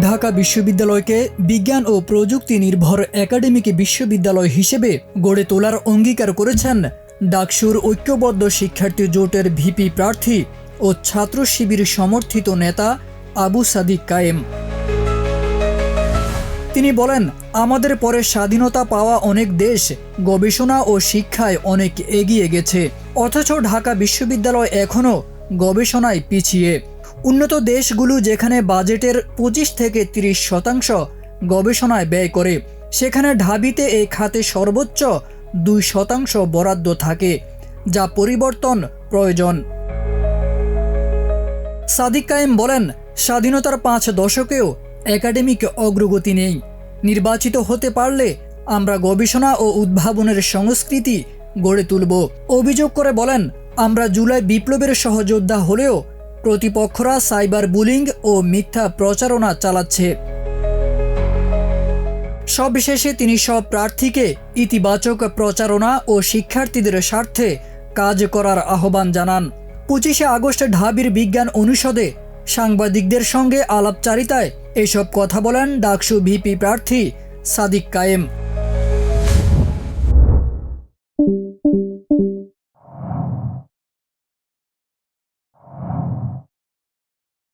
ঢাকা বিশ্ববিদ্যালয়কে বিজ্ঞান ও প্রযুক্তি নির্ভর একাডেমিক বিশ্ববিদ্যালয় হিসেবে গড়ে তোলার অঙ্গীকার করেছেন ডাকসুর ঐক্যবদ্ধ শিক্ষার্থী জোটের ভিপি প্রার্থী ও ছাত্র শিবির সমর্থিত নেতা আবু সাদিক কায়েম। তিনি বলেন, আমাদের পরে স্বাধীনতা পাওয়া অনেক দেশ গবেষণা ও শিক্ষায় অনেক এগিয়ে গেছে, অথচ ঢাকা বিশ্ববিদ্যালয় এখনও গবেষণায় পিছিয়ে। উন্নত দেশগুলো যেখানে বাজেটের পঁচিশ থেকে ৩০ শতাংশ গবেষণায় ব্যয় করে, সেখানে ঢাবিতে এই খাতে সর্বোচ্চ দুই শতাংশ বরাদ্দ থাকে, যা পরিবর্তন প্রয়োজন। সাদিক কায়েম বলেন, স্বাধীনতার পাঁচ দশকেও একাডেমিক অগ্রগতি নেই। নির্বাচিত হতে পারলে আমরা গবেষণা ও উদ্ভাবনের সংস্কৃতি গড়ে তুলব। অভিযোগ করে বলেন, আমরা জুলাই বিপ্লবের সহযোদ্ধা হলেও প্রতিপক্ষরা সাইবার বুলিং ও মিথ্যা প্রচারণা চালাচ্ছে। সবশেষে তিনি সব প্রার্থীকে ইতিবাচক প্রচারণা ও শিক্ষার্থীদের স্বার্থে কাজ করার আহ্বান জানান। পঁচিশে আগস্ট ঢাবির বিজ্ঞান অনুষদে সাংবাদিকদের সঙ্গে আলাপচারিতায় এসব কথা বলেন ডাকসু ভিপি প্রার্থী সাদিক কায়েম।